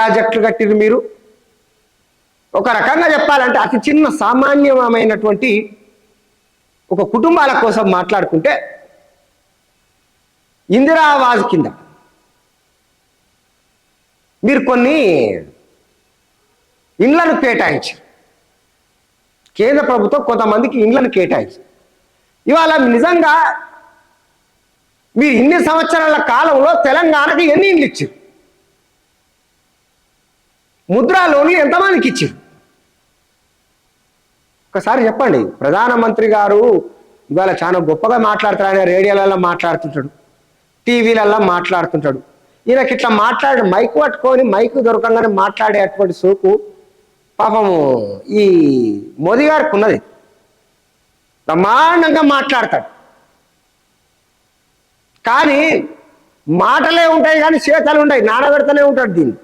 ప్రాజెక్టులు కట్టిరు మీరు? ఒక రకంగా చెప్పాలంటే అతి చిన్న సామాన్యమైనటువంటి ఒక కుటుంబాల కోసం మాట్లాడుకుంటే ఇందిరా ఆవాజ్ కింద మీరు కొన్ని ఇండ్లను కేటాయించారు. కేంద్ర ప్రభుత్వం కొంతమందికి ఇండ్లను కేటాయించారు ఇవాళ నిజంగా మీరు ఇన్ని సంవత్సరాల కాలంలో తెలంగాణకి ఎన్ని ఇండ్లు ఇచ్చారు ముద్రా లోన్లు ఎంతమందికి ఇచ్చారు ఒకసారి చెప్పండి. ప్రధానమంత్రి గారు ఇవాళ చాలా గొప్పగా మాట్లాడతారు. ఆయన రేడియోలలో మాట్లాడుతుంటాడు. టీవీలలో మాట్లాడుతుంటాడు. ఈయనకి ఇట్లా మాట్లాడి మైక్ పట్టుకొని మైక్ దొరకంగానే మాట్లాడే అటువంటి సోకు పాపము ఈ మోదీ గారికి ఉన్నది బ్రహ్మాండంగా మాట్లాడతాడు. కానీ మాటలే ఉంటాయి కానీ చేతలు ఉంటాయి. నానబెడుతూనే ఉంటాడు దీన్ని.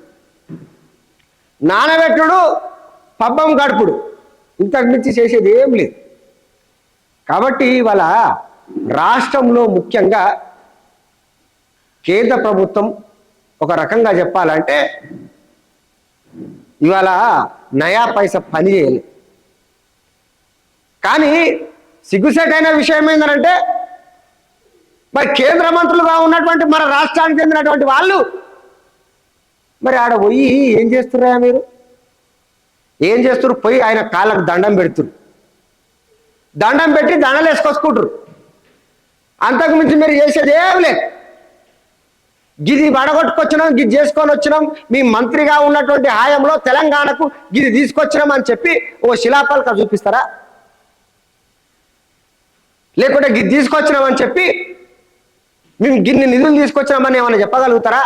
నానబెట్టుడు పబ్బం గడుపుడు ఇంతకు మించి చేసేది ఏం లేదు. కాబట్టి ఇవాళ రాష్ట్రంలో ముఖ్యంగా కేంద్ర ప్రభుత్వం ఒక రకంగా చెప్పాలంటే ఇవాళ నయా పైస పని చేయాలి. కానీ సిగ్గుసేటైన విషయం ఏంటంటే మరి కేంద్ర మంత్రులుగా ఉన్నటువంటి మన రాష్ట్రానికి చెందినటువంటి వాళ్ళు మరి ఆడ పోయి ఏం చేస్తున్నారా మీరు? ఏం చేస్తున్నారు పోయి ఆయన కాళ్ళకు దండం పెడుతురు దండం పెట్టి దండలు వేసుకొచ్చుకుంటారు అంతకు మించి మీరు చేసేది ఏం లేదు. గిది వడగొట్టుకొచ్చినాం గిది చేసుకొని వచ్చినాం. మీ మంత్రిగా ఉన్నటువంటి హాయంలో తెలంగాణకు గిది తీసుకొచ్చినాం అని చెప్పి ఓ శిలాపాలక చూపిస్తారా? లేకుంటే గిది తీసుకొచ్చినామని చెప్పి మేము గిన్ని నిధులు తీసుకొచ్చినామని ఏమైనా చెప్పగలుగుతారా?